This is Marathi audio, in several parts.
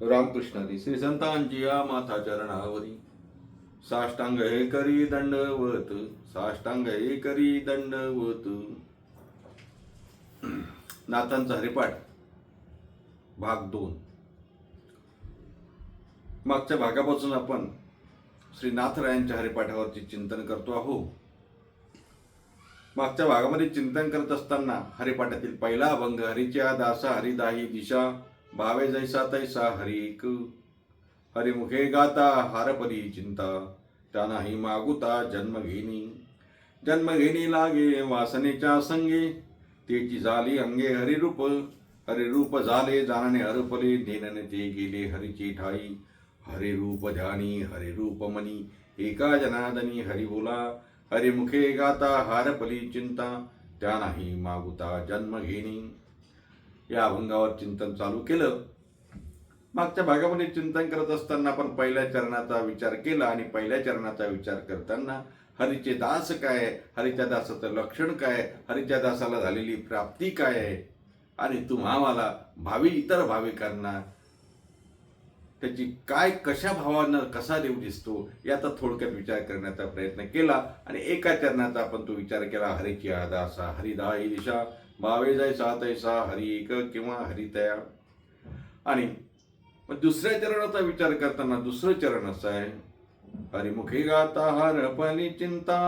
रामकृष्णादी श्री संतांची या माथा चरणावरी साष्टांग हे करी दंडवत साष्टांग हे करी दंडवत. नाथांचा हरिपाठ भाग दोन. मागच्या भागापासून आपण श्री नाथरायांच्या हरिपाठावरती चिंतन करतो आहो. मागच्या भागामध्ये चिंतन करत असताना हरिपाठातील पहिला अभंग हरिच्या दासा हरिदाही दिशा भावे जैसा तैसा हरिक हरिमुखे गाता हारपरी चिंता। त्यानाही मागुता जन्म घेणी लागे वासनेच्या संगे। तेची झाली अंगे हरिरूप। हरिरूप झाले जाणणे हरपले नेनने ते गेले हरिची ठाई। हरिरूप ध्यानी हरिरूप मनी। एका जनादनी हरी बोला। हरिमुखे गाता हारपली चिंता। त्यानाही मागुता जन्मघेणी या अभंगावर चिंतन चालू केलं. मागच्या भागामध्ये चिंतन करत असताना आपण पहिल्या चरणाचा विचार केला आणि पहिल्या चरणाचा विचार करताना हरीचे दास काय आहे? हरीच्या दासाचं लक्षण काय हरीच्या दासाला झालेली प्राप्ती काय आहे? आणि तुम्हा मला भावी इतर भाविकांना त्याची काय कशा भावानं कसा देव दिसतो याचा थोडक्यात विचार करण्याचा प्रयत्न केला. आणि एका चरणाचा आपण तो विचार केला हरीची आदासा ही दिशा. भावे तैसा हरी एक किंवा हरितया आणि मग दुसऱ्या चरणाचा विचार करताना दुसरं चरण असं आहे. हरिमुखी गाता हरपली चिंता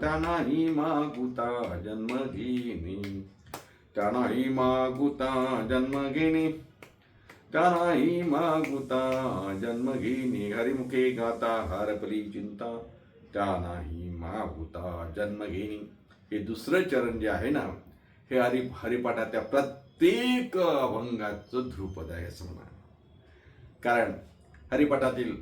त्यानाही मागुता जन्म घेणी. त्यानाही मागुता जन्म घेणी. त्यानाही मागुता जन्म घेणी. हरिमुखे गाता हरपली चिंता त्यानाही मागुता जन्म घेणी. हे दुसरं चरण जे आहे ना हे हरि हरिपाठातल्या प्रत्येक अभंगाचं ध्रुपद आहे असं म्हणा कारण हरिपाठातील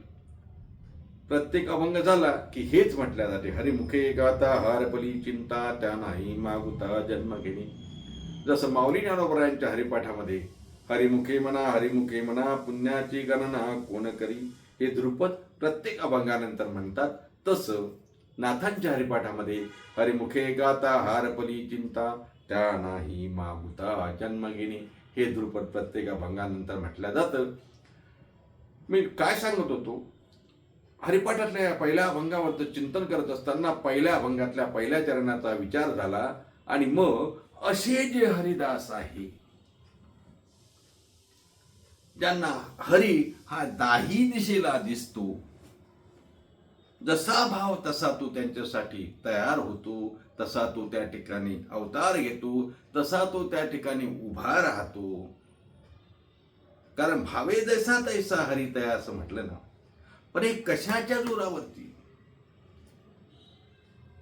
प्रत्येक अभंग झाला की हेच म्हटल्या जाते. हरिमुखे गाता हारपली चिंता त्या नाही मागुता जन्म घेणे. जसं माऊली ज्ञानोबरायांच्या हरिपाठामध्ये हरिमुखे म्हणा हरिमुखे म्हणा पुण्याची गणना कोण करी हे ध्रुपद प्रत्येक अभंगानंतर म्हणतात. तसं नाथांच्या हरिपाठामध्ये हरिमुखे गाता हारपली चिंता त्या नाही मागुता जन्मगिनी. हे ध्रुपद प्रत्येक अभंगानंतर म्हटलं जातं. मी काय सांगत होतो? हरिपाठातल्या पहिल्या अभंगावरचं चिंतन करत असताना पहिल्या अभंगातल्या पहिल्या चरणाचा विचार झाला आणि मग असे जे हरिदास आहे ज्यांना हरी हा दाही दिशेला दिसतो जसा भाव तसा तो त्यांच्यासाठी तयार होतो तसा तो त्या ठिकाणी अवतार घेतो तसा तो त्या ठिकाणी उभा राहतो. कारण भावे जैसा तैसा हरितया असं म्हटलं ना पण हे कशाच्या जोरावरती?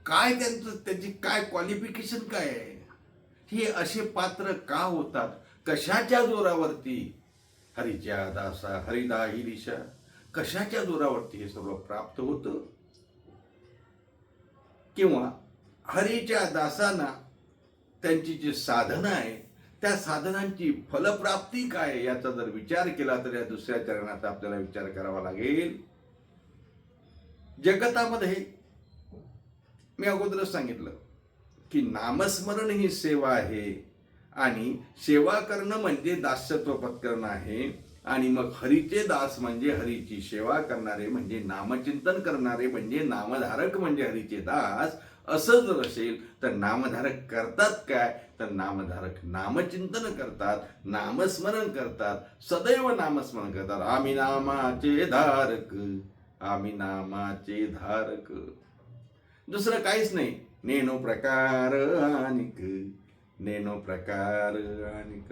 काय त्यांचं त्यांची काय क्वालिफिकेशन काय आहे? हे असे पात्र का होतात? कशाच्या जोरावरती? हरिच्या दासा हरिदा ही दिशा कशाच्या जोरावरती हे सर्व प्राप्त होतं? किंवा हरीच्या दासांना त्यांची जी साधना आहे त्या साधनांची फलप्राप्ती काय याचा जर विचार केला तर या दुसऱ्या चरणाचा आपल्याला विचार करावा लागेल. जगतामध्ये मी अगोदरच सांगितलं की नामस्मरण ही सेवा आहे आणि सेवा करणं म्हणजे दास्यत्व पत्करणं आहे आणि मग हरीचे दास म्हणजे हरीची सेवा करणारे म्हणजे नामचिंतन करणारे म्हणजे नामधारक म्हणजे हरीचे दास असं जर असेल तर नामधारक करतात काय? तर नामधारक नामचिंतन करतात नामस्मरण करतात सदैव नामस्मरण करतात. आम्ही नामाचे धारक आम्ही नामाचे धारक. दुसरं काहीच नाही. नेनो प्रकार आणिक नेनो प्रकार आणिक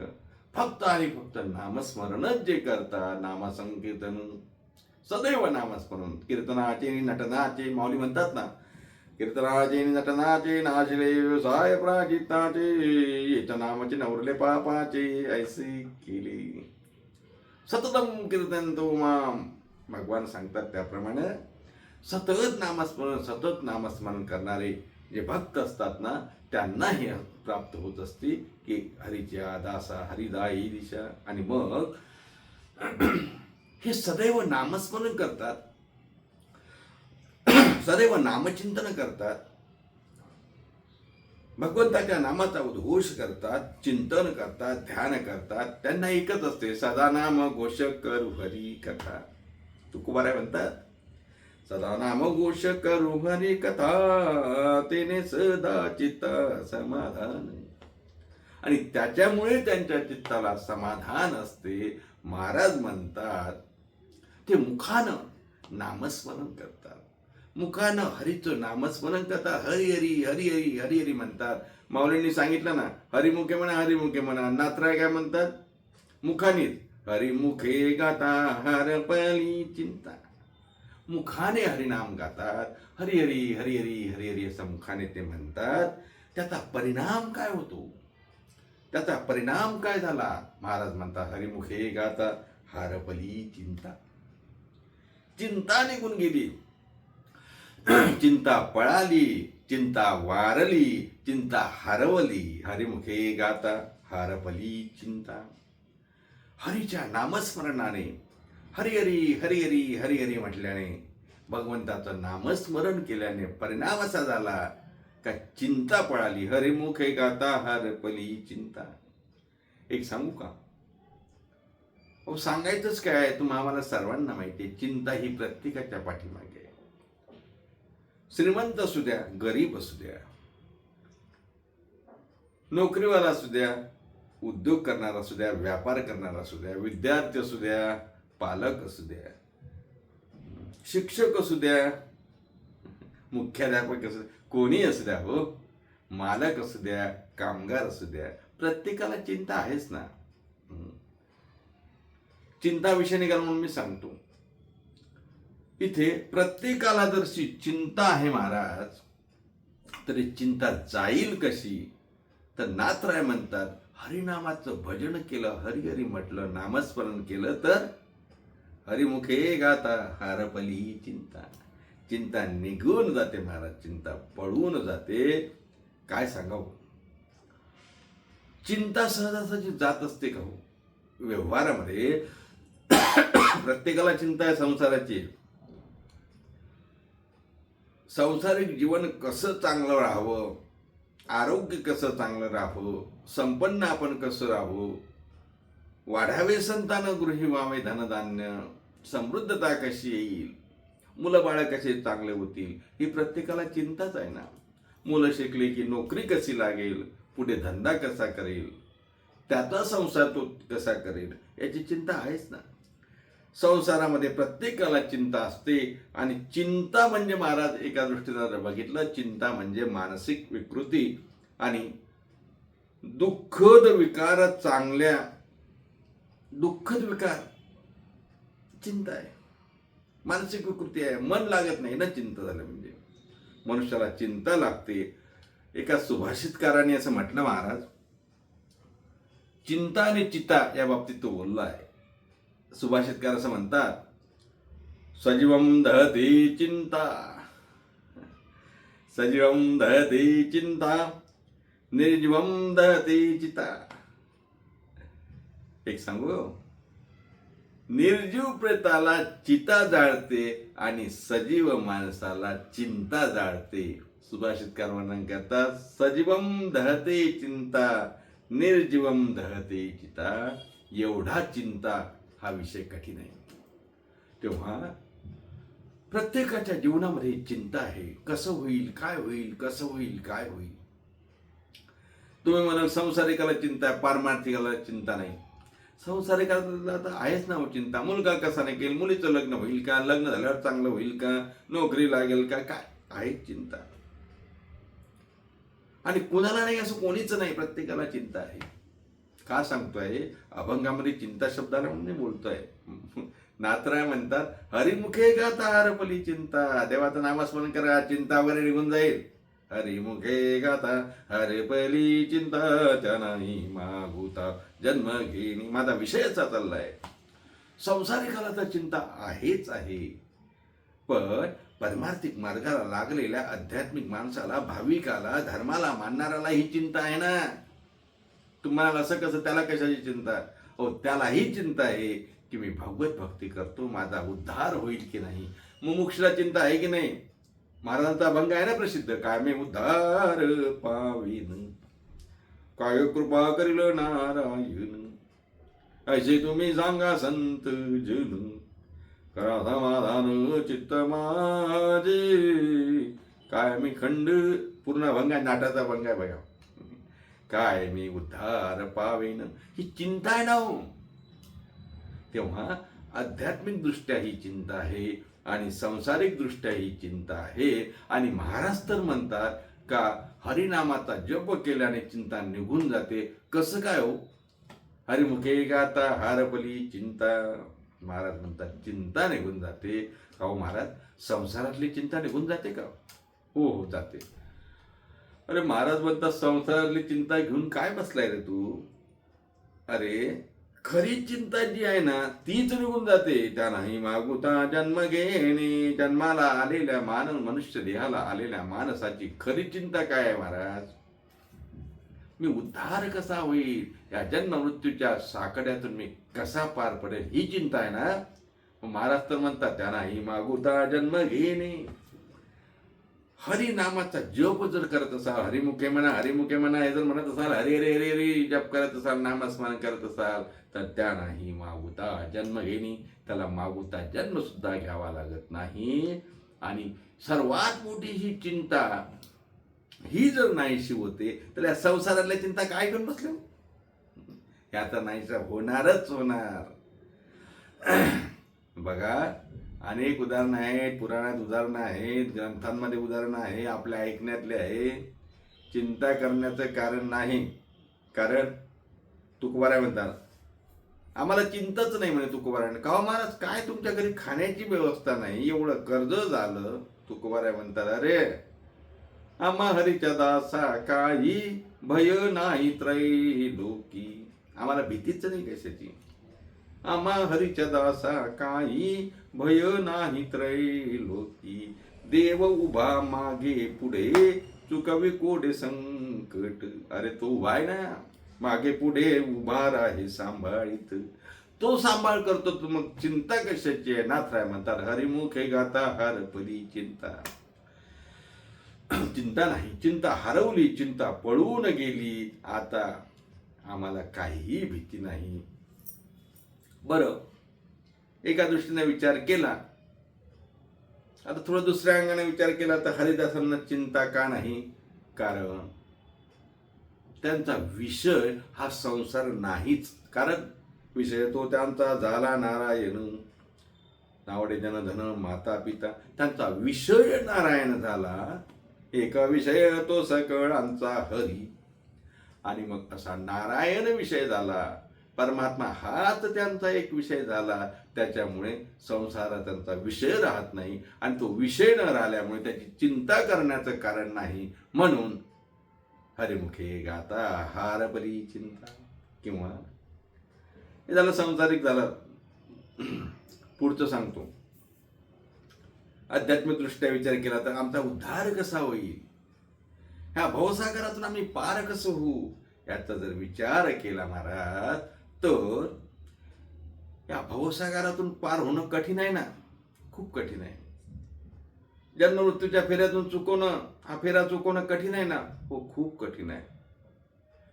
फक्त आणि फक्त नामस्मरणच जे करतात नामसंकीर्तन सदैव नामस्मरण. कीर्तनाचे नटनाचे माऊली म्हणतात ना कीर्तनाचे नटनाचे नाचले व्यवसाय प्राचिताचे याच्या नामाचे नवरले पापाचे ऐसे केले सततम कीर्तन तो माम भगवान सांगतात त्याप्रमाणे सतत नामस्मरण सतत नामस्मरण करणारे जे भक्त असतात ना त्यांना हे प्राप्त होत असते की हरिच्या दासा हरिदाई दिशा आणि मग हे सदैव नामस्मरण करतात सदैव नामचिंतन करतात. भगवंताच्या नामाचा उद्घोष करतात चिंतन करतात ध्यान करतात. त्यांना एकच असते सदा नाम घोष करू हरी कथा. तुकोबाराय म्हणतात सदा नाम घोष करू हरी कथा तेने सदा चित्त समाधान आणि त्याच्यामुळे त्यांच्या चित्ताला समाधान असते. महाराज म्हणतात ते मुखानं नामस्मरण करतात. मुखानं हरीचं नामस्मरण करतात हरी हरी हरी हरी हरी हरी म्हणतात. माऊलींनी सांगितलं ना हरिमुखे म्हणा हरिमुखे म्हणा नात्राय काय म्हणतात? मुखानीच. हरिमुखे गाता हरपली चिंता. मुखाने हरिनाम गातात हरी हरी हरी हरी हरी हरी असं मुखाने ते म्हणतात. त्याचा परिणाम काय होतो? त्याचा परिणाम काय झाला? महाराज म्हणतात हरिमुखे गाता हारपली चिंता. चिंता निघून गेली. चिंता पळाली चिंता वारली चिंता हरवली. हरिमुखे गाता हारपली चिंता. हरीच्या नामस्मरणाने हरिहरी हरिहरी हरिहरी म्हटल्याने भगवंताचं नामस्मरण केल्याने परिणाम असा झाला का चिंता पळाली. हरिमुखे गाता हरपली चिंता. एक सांगू का? अहो सांगायचंच काय आहे? तुम्हा आम्हाला सर्वांना माहिती आहे चिंता ही प्रत्येकाच्या पाठीमागे श्रीमंत असू द्या गरीब असू द्या नोकरीवाला असू द्या उद्योग करणारा असू द्या व्यापार करणारा असू द्या विद्यार्थी असू द्या पालक असू द्या शिक्षक असू द्या मुख्याध्यापक असू द्या कोणी असू द्या हो मालक असू द्या कामगार असू द्या प्रत्येकाला चिंता आहेच ना चिंता विषय निघाल म्हणून मी सांगतो इथे प्रत्येकाला जर चिंता आहे महाराज तरी चिंता जाईल कशी? तर नाथराय म्हणतात हरिनामाचं भजन केलं हरिहरी म्हटलं नामस्मरण केलं तर हरिमुखे गाता हारपली चिंता. चिंता निघून जाते महाराज चिंता पळून जाते. काय सांगावं? चिंता सहजासहजी जात असते का हो? व्यवहारामध्ये प्रत्येकाला चिंता आहे संसाराची. संसारिक जीवन कसं चांगलं राहावं? आरोग्य कसं चांगलं राहावं? संपन्न आपण कसं राहू वाढावे संतान गृही व्हावे धनधान्य. समृद्धता कशी येईल? मुलं बाळं कसे चांगले होतील? ही प्रत्येकाला चिंताच आहे ना. मुलं शिकली की नोकरी कशी लागेल? पुढे धंदा कसा करेल? त्याचा संसार तो कसा करेल याची चिंता आहेच ना. संसारामध्ये प्रत्येकाला चिंता असते आणि चिंता म्हणजे महाराज एका दृष्टीनं जर बघितलं चिंता म्हणजे मानसिक विकृती आणि दुःखद विकार चांगल्या दुःखद विकार चिंता आहे. मानसिक विकृती आहे. मन लागत नाही ना चिंता झालं म्हणजे. मनुष्याला चिंता लागते. एका सुभाषितकाराने असं म्हटलं महाराज चिंता आणि चिता या बाबतीत तो बोलला आहे. सुभाषितकार असं म्हणतात. सजीवम दहती चिंता. सजीवम दहती चिंता. निर्जीवम दहती चिता. एक सांगू? निर्जीव प्रेताला चिता जाळते आणि सजीव माणसाला चिंता जाळते. सुभाषितकार वर्णन करतात सजीवम दहते चिंता निर्जीवम दहते चिता. एवढा चिंता हा विषय कठीण आहे. तेव्हा प्रत्येकाच्या जीवनामध्ये चिंता आहे. कसं होईल काय होईल कसं होईल काय होईल? तुम्ही म्हणाल संसारिकाला चिंता आहे पारमार्थिकाला चिंता नाही. संसारिकाला तर आहेच ना हो चिंता. मुलगा कसा नाही केल मुलीचं लग्न होईल का? लग्न झाल्यावर चांगलं होईल का? नोकरी लागेल का? काय? आहे चिंता. आणि कुणाला नाही असं कोणीच नाही. प्रत्येकाला चिंता आहे. का सांगतोय? अभंगामध्ये चिंता शब्दाला म्हणून बोलतोय. नातराय म्हणतात हरिमुखे गाता हरपली चिंता देवाचं नामस्मरण करा चिंता वगैरे निघून जाईल. हरिमुखे गाता हरपली चिंता त्या नाही मागुता जन्म घेणी माझा विषयचा चाललाय. संसारिकाला तर चिंता आहेच आहे. पण परमार्थिक मार्गाला लागलेल्या आध्यात्मिक माणसाला भाविकाला धर्माला मानणाऱ्याला ही चिंता आहे ना? तुम्हाला असं कसं त्याला कशाची चिंता हो त्यालाही चिंता आहे की मी भगवत भक्ती करतो माझा उद्धार होईल की नाही? मुमुक्षला चिंता आहे की नाही? महाराजांचा अभंग आहे ना प्रसिद्ध काय मी उद्धार पावीन. काय कृपा करील नारायण? ऐसे तुम्ही सांगा संत जन. करा समाधान चित्त माझे. काय मी खंड पूर्ण अभंग आहे नाटाचा भंग आहे बघा. काय मी उद्धार पावेन ही चिंता आहे ना हो. तेव्हा आध्यात्मिक दृष्ट्या ही चिंता आहे आणि संसारिक दृष्ट्या ही चिंता आहे. आणि महाराज तर म्हणतात का हरिनामाचा जप केल्याने चिंता निघून जाते. कसं काय हो? हरिमुखे गाता हारपली चिंता. महाराज म्हणतात चिंता निघून जाते. का हो महाराज संसारातली चिंता निघून जाते का? हो हो जाते. अरे महाराज म्हणतात संसारातली चिंता घेऊन काय बसलाय रे तू? अरे खरी चिंता जी आहे ना तीच निघून जाते. त्या नाही मागुता जन्म घेणे. जन्माला आलेल्या मान मनुष्य देहाला आलेल्या माणसाची खरी चिंता काय आहे महाराज? मी उद्धार कसा होईल? या जन्म मृत्यूच्या साकड्यातून मी कसा पार पडेल? ही चिंता आहे ना? महाराज तर म्हणतात त्या नाही मागुता जन्म घेणे. हरिनामाचा जप जर करत असाल हरिमुखे म्हणा हरिमुखे म्हणा हे जर म्हणत असाल हरे हरे हरे हरे जप करत असाल नामस्मरण करत असाल तर त्या नाही मागुता जन्म घेणी. त्याला मागुता जन्म सुद्धा घ्यावा लागत नाही. आणि सर्वात मोठी ही चिंता ही जर नाहीशी होते तर या संसारातल्या चिंता काय घेऊन बसले याचा हे नाहीशा होणारच होणार. बघा अनेक उदाहरणं आहेत पुराणात उदाहरणं आहेत ग्रंथांमध्ये उदाहरणं आहे आपल्या ऐकण्यातले आहे. चिंता करण्याचं कारण नाही. कारण तुकोबाराय म्हणतात आम्हाला चिंताच नाही म्हणे तुकोबारायण का हो महाराज काय तुमच्या घरी खाण्याची व्यवस्था नाही? एवढं कर्ज झालं. तुकोबाराय म्हणतात अरे आम्हा हरीच्या दासा काही भय नाही त्रैलोकी आम्हाला भीतीच नाही कशाची? आम्हा हरीच्या दासा काही भय नाही त्रैलोकी. देव उभा मागे पुढे. चुकवे कोडे संकट. अरे तो उभा आहे ना. मागे पुढे उभा राहे सांभाळीत. तो सांभाळ करतो तू मग चिंता कशाची आहे? नाथराय म्हणतात हरिमुखे गाता हरपली चिंता. चिंता नाही. चिंता हरवली चिंता पळून गेली. आता आम्हाला काहीही भीती नाही. बरं. एका दृष्टीने विचार केला. आता थोडं दुसऱ्या अंगाने विचार केला तर हरिदासांना चिंता का नाही? कारण त्यांचा विषय हा संसार नाहीच. कारण विषय तो त्यांचा झाला नारायण. नावडे जन धन माता पिता त्यांचा विषय नारायण झाला. एका विषय तो सकळांचा हरी. आणि मग असा नारायण विषय झाला. परमात्मा हाच त्यांचा एक विषय झाला. त्याच्यामुळे संसारात त्यांचा विषय राहत नाही आणि तो विषय न राहिल्यामुळे त्याची चिंता करण्याचं कारण नाही म्हणून हरिमुखे गाता हारपरी चिंता. किंवा हे झालं संसारिक झालं. पुढचं सांगतो. आध्यात्मिक दृष्ट्या विचार केला तर आमचा उद्धार कसा होईल? ह्या भवसागरातून आम्ही पार कसं होऊ? याचा जर विचार केला महाराज तर या भवसागरातून पार होणं कठीण आहे ना? खूप कठीण आहे. जन्म मृत्यूच्या फेऱ्यातून चुकवणं हा फेरा चुकवणं कठीण आहे ना? हो खूप कठीण आहे.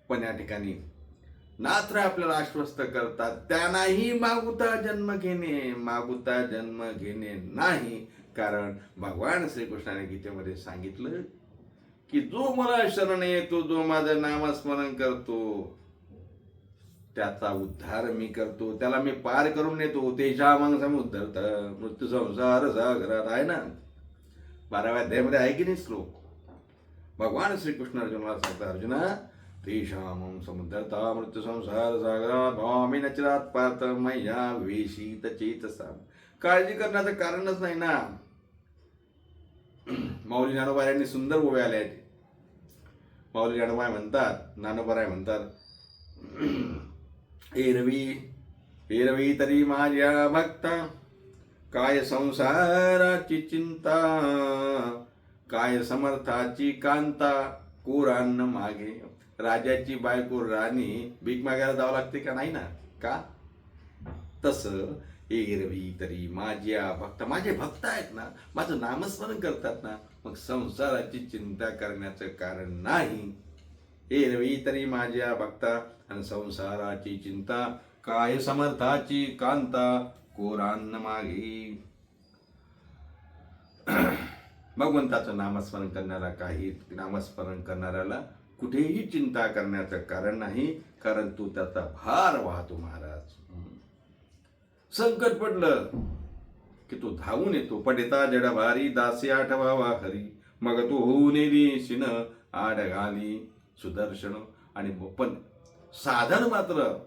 पण या ठिकाणी नात्र आपल्याला आश्वस्त करतात. त्यांनाही मागुता जन्म घेणे मागुता जन्म घेणे नाही. कारण भगवान श्रीकृष्णाने गीतेमध्ये सांगितलं की जो मला शरण येतो जो माझं नामस्मरण करतो त्याचा उद्धार मी करतो. त्याला मी पार करून नेतो. तेजा मग समुद्धरत मृत्यू संसार सागरात आहे ना? बाराव्या अध्यायामध्ये आहे की नाही श्लोक? भगवान श्रीकृष्ण अर्जुनाला सांगतात अर्जुना तेषामं समुद्धरता मृत्यू संसार सागरात भावामी नचरात पात मैया वेशीत चेतसा काळजी करण्याचं कारणच नाही ना? माऊली ज्ञानोबा यांनी सुंदर ओव्या आल्या आहेत माऊली ज्ञानोबा म्हणतात ज्ञानोबराय म्हणतात एरवी एरवी तरी माझ्या भक्ता. काय संसाराची चिंता काय समर्थाची कांता. कोरान्न मागे. राजाची बायको राणी भीक मागायला जावं लागते का? नाही ना? का? तसं एरवी तरी माझ्या भक्त. माझे भक्त आहेत ना? माझं नामस्मरण करतात ना? मग संसाराची चिंता करण्याचं कारण नाही. एरवी तरी माझ्या भक्ता आणि संसाराची चिंता काय समर्थाची कांता कोरान्न मागे. भगवंताचं नामस्मरण करणारा काही नामस्मरण करणाऱ्याला कुठेही चिंता करण्याचं कारण नाही कारण तू त्याचा भार वाहतो महाराज. संकट पडलं की तो धावून येतो. पडिता जडभारी दासी आठवावा हरी. मग तो होऊन शिन आड घाली सुदर्शन आणि पण साधन मात्र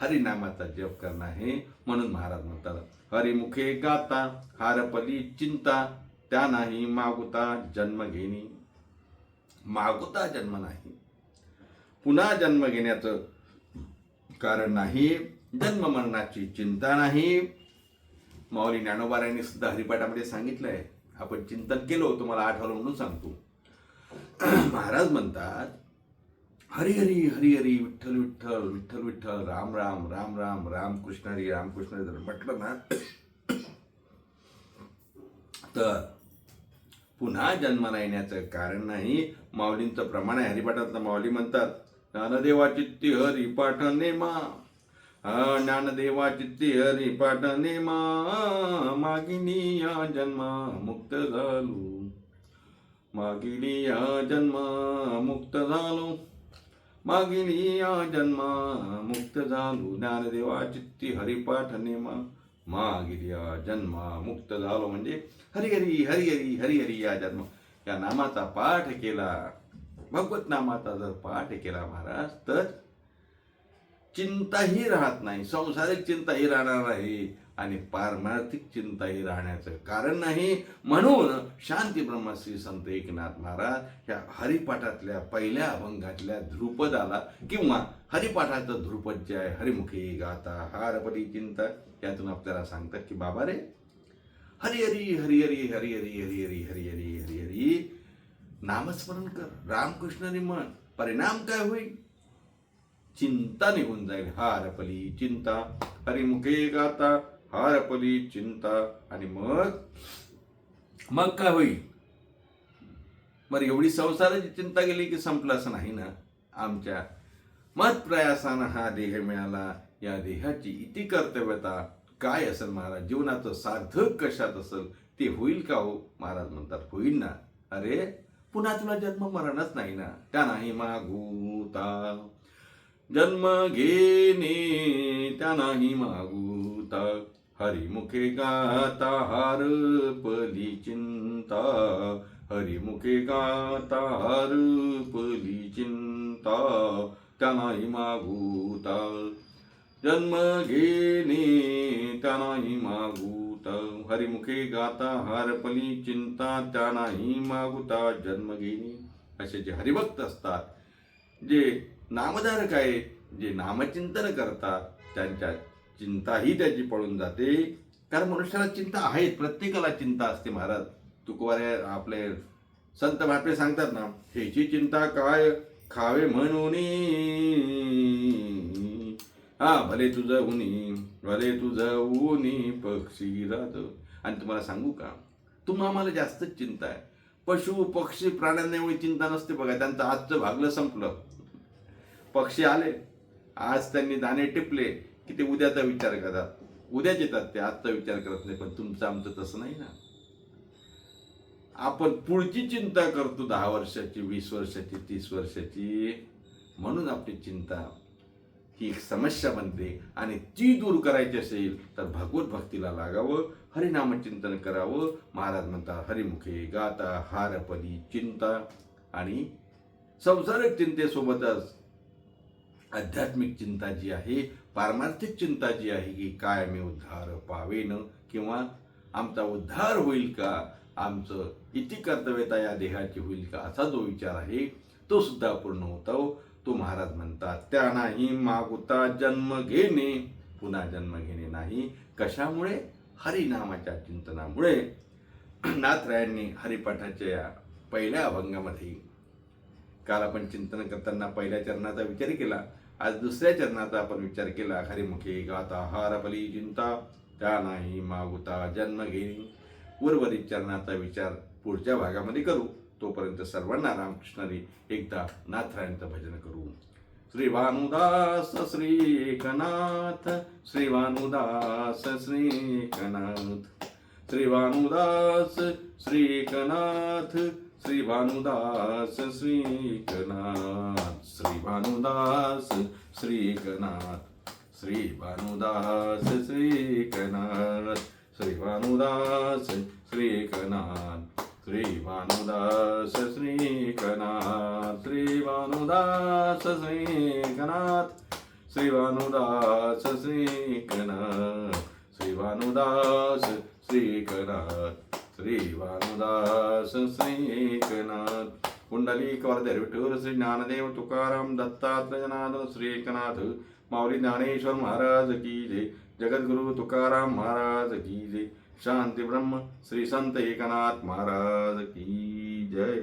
हरिनामाचा जप करणं आहे म्हणून महाराज म्हणतात हरिमुखे गाता हारपली चिंता त्या नाही मागुता जन्म घेणी. मागुता जन्म नाही. पुन्हा जन्म घेण्याचं कारण नाही जन्म मरणाची चिंता नाही. माऊली ज्ञानोबारायांनी सुद्धा हरिपाठामध्ये सांगितलंय आपण चिंतन केलो तुम्हाला आठवलं म्हणून सांगतो. महाराज म्हणतात हरी हरी हरी हरी विठ्ठल विठ्ठल विठ्ठल विठ्ठल राम राम राम राम राम कृष्ण हरी राम कृष्ण जर म्हटलं ना तर पुन्हा जन्माला येण्याचं कारण नाही. माऊलींचं प्रमाण आहे. हरिपाठातलं माऊली म्हणतात ज्ञानदेवा चित्ती हरी पाठ नेमा. ज्ञानदेवा चित्ती हरिपाठ नेमा. मागिनी या जन्मा मुक्त झालो. मागिनी या जन्मा मुक्त झालो. मागिनी या जन्मा मुक्त झालो. ज्ञानदेवा चित्ती हरिपाठ नेमा. मागिली या जन्मा मुक्त झालो म्हणजे हरिहरी हरिहरी हरिहरी या जन्म. या नामाचा पाठ केला. भगवत नामाचा जर पाठ केला महाराज तर चिंताही राहत नाही. संसारिक चिंताही राहणार नाही आणि पारमार्थिक चिंताही राहण्याचं कारण नाही म्हणून शांती ब्रह्मश्री संत एकनाथ महाराज ह्या हरिपाठातल्या पहिल्या अभंगातल्या ध्रुपदाला किंवा हरिपाठाचं ध्रुपद जे आहे हरिमुखी गाता हारपटी चिंता यातून आपल्याला सांगतात की बाबा रे हरिहरी हरिहरी हरिहरी हरिहरी हरिहरी हरिहरी नामस्मरण कर रामकृष्णाने म्हण परिणाम काय होईल? चिंता निघून जाईल. हारपली चिंता हरिमुखे गाता हारपली चिंता आणि मग? मग काय होईल? मग एवढी संसाराची चिंता गेली की संपलं असं नाही ना आमच्या. मत प्रयासानं हा देह मिळाला. या देहाची इति कर्तव्यता काय असेल महाराज? जीवनाचं सार्थक कशात असेल? ते होईल का हो? महाराज म्हणतात होईल ना. अरे पुन्हा तुला जन्म मरणच नाही ना. त्या नाही मागूता. जन्म घेणे त्या नाही मागूता. हरिमुखे गाता हारपली चिंता। हरिमुखे गाता हारपली चिंता। त्यांना मागूता जन्म घेणे त्यांनाही मागूता। हरिमुखे गाता हारपली चिंता त्यांनाही मागुता जन्म घेणे। असे जे हरिभक्त असतात जे नामधारक आहेत जे नामचिंतन करतात त्यांच्या चिंताही त्याची पळून जाते. कारण मनुष्याला चिंता आहेत प्रत्येकाला चिंता असते महाराज. तुकवारे आपले संत महात्मे सांगतात ना ह्याची चिंता काय? खावे म्हणून. हा भले तुझं उनी भले तुझं उनी पक्षी राहत आणि तुम्हाला सांगू का? तुम्हा आम्हाला जास्तच चिंता आहे. पशु पक्षी प्राण्यांना एवढी चिंता नसते बघा. त्यांचं आजचं भागलं संपलं. पक्षी आले. आज त्यांनी दाणे टिपले. की ते उद्याचा विचार करतात. उद्याच येतात ते आजचा विचार करत नाही पण तुमचं आमचं तसं नाही ना. आपण पुढची चिंता करतो दहा वर्षाची वीस वर्षाची तीस वर्षाची. म्हणून आपली चिंता ही एक समस्या बनते. आणि ती दूर करायची असेल तर भगवत भक्तीला लागावं हरिनामचिंतन करावं. महाराज म्हणतात हरिमुखे गाता हारपदी चिंता. आणि संसारिक चिंतेसोबतच आध्यात्मिक चिंता जी आहे पारमार्थिक चिंता जी आहे की काय मी उद्धार पावेन किंवा आमचा उद्धार होईल का? आमचं इति कर्तव्यता या देहाची होईल का? असा जो विचार आहे तो सुद्धा पूर्ण होतो तो महाराज म्हणतात त्या नाही मागुता जन्म घेणे पुन्हा जन्म घेणे नाही. कशामुळे? हरिनामाच्या चिंतनामुळे. नाथरायांनी हरिपाठाच्या या पहिल्या अभंगामध्ये काल आपण चिंतन करताना पहिल्या चरणाचा विचार केला. आज दुसऱ्या चरणाचा आपण विचार केला हरिमुखे गाता हारपली चिंता त्या नाही मागुता जन्म घेणी उर्वरित चरणाचा विचार पुढच्या भागामध्ये करू. तोपर्यंत सर्वांना रामकृष्णाने एकदा नाथरायांचं भजन करू. श्री भानुदास श्री एकनाथ श्री भानुदास श्री एकनाथ श्री भानुदास श्री एकनाथ श्री भानुदास श्री एकनाथ श्री भानुदास श्री एकनाथ श्री भानुदास श्री एकनाथ श्री भानुदास श्री एकनाथ श्री भानुदास श्री एकनाथ श्री भानुदास श्री श्री भानुदास श्री श्री भानुदास श्री श्री भानुदास श्री एकनाथ कुंडली कवर्धर विठ्ठल श्री ज्ञानदेव तुकाराम दत्तात्रयनाथ श्री एकनाथ माऊली ज्ञानेश्वर महाराज की जय जगद्गुरु तुकाराम महाराज की जय शांती ब्रह्म श्री संत एकनाथ महाराज की जय